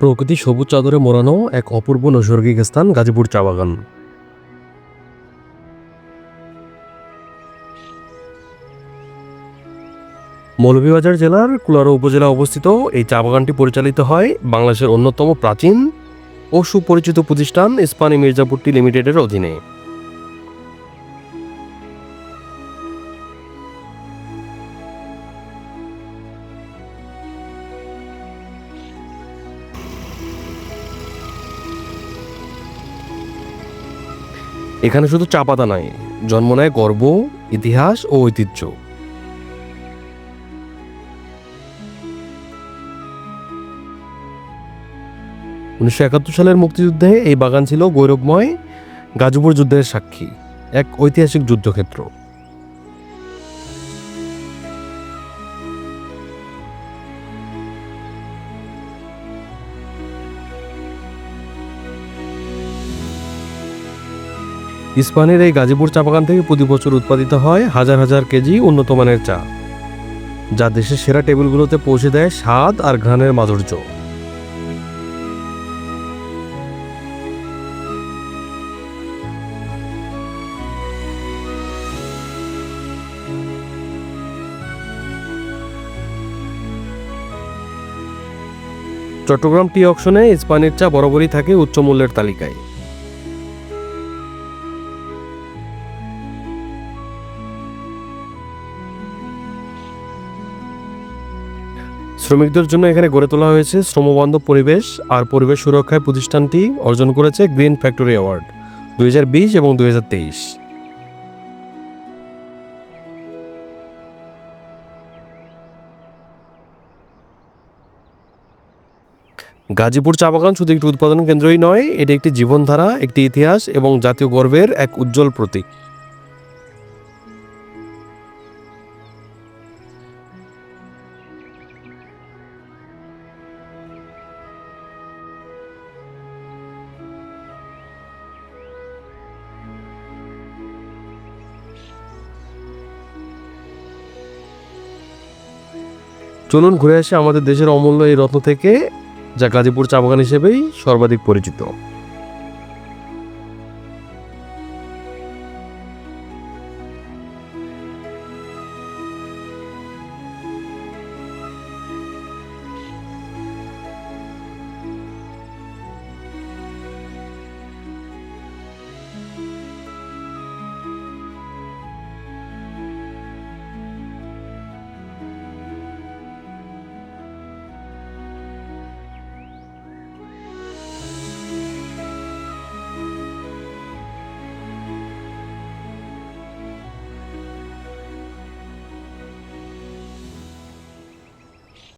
প্রকৃতি সবুজ চাদরে মোড়ানো এক অপূর্ব নৈসর্গিক স্থান গাজীপুর চা বাগান। মৌলভীবাজার জেলার কুলারো উপজেলা অবস্থিত এই চা বাগানটি পরিচালিত হয় বাংলাদেশের অন্যতম প্রাচীন ও সুপরিচিত প্রতিষ্ঠান ইস্পানি মির্জাপুরটি লিমিটেডের অধীনে। এখানে শুধু চা পাতা জন্ম নেয় গর্ব, ইতিহাস ও ঐতিহ্য। উনিশশো একাত্তর সালের মুক্তিযুদ্ধে এই বাগান ছিল গৌরবময় গাজীপুর যুদ্ধের সাক্ষী, এক ঐতিহাসিক যুদ্ধক্ষেত্র। ইস্পানের এই গাজীপুর চা বাগান থেকে প্রতি বছর উৎপাদিত হয় হাজার হাজার কেজি উন্নত মানের চা, যা দেশের সেরা টেবিলগুলোতে পৌঁছে দেয় স্বাদ আর ঘ্রাণের মাধুর্য। চট্টগ্রাম টি অকশনে ইস্পানের চা বরাবরই থাকে উচ্চ মূল্যের তালিকায়। শ্রমিকদের জন্য এখানে গড়ে তোলা হয়েছে শ্রমবান্ধব পরিবেশ আর পরিবেশ সুরক্ষায় প্রতিষ্ঠানটি অর্জন করেছে গ্রিন ফ্যাক্টরি অ্যাওয়ার্ড দু হাজার বিশ এবং দু হাজার তেইশ। গাজীপুর চা বাগান শুধু একটি উৎপাদন কেন্দ্রই নয়, এটি একটি জীবনধারা, একটি ইতিহাস এবং জাতীয় গর্বের এক উজ্জ্বল প্রতীক। চলুন ঘুরে আসি আমাদের দেশের অমূল্য এই রত্ন থেকে, যা গাজীপুর চা বাগান হিসেবেই সর্বাধিক পরিচিত।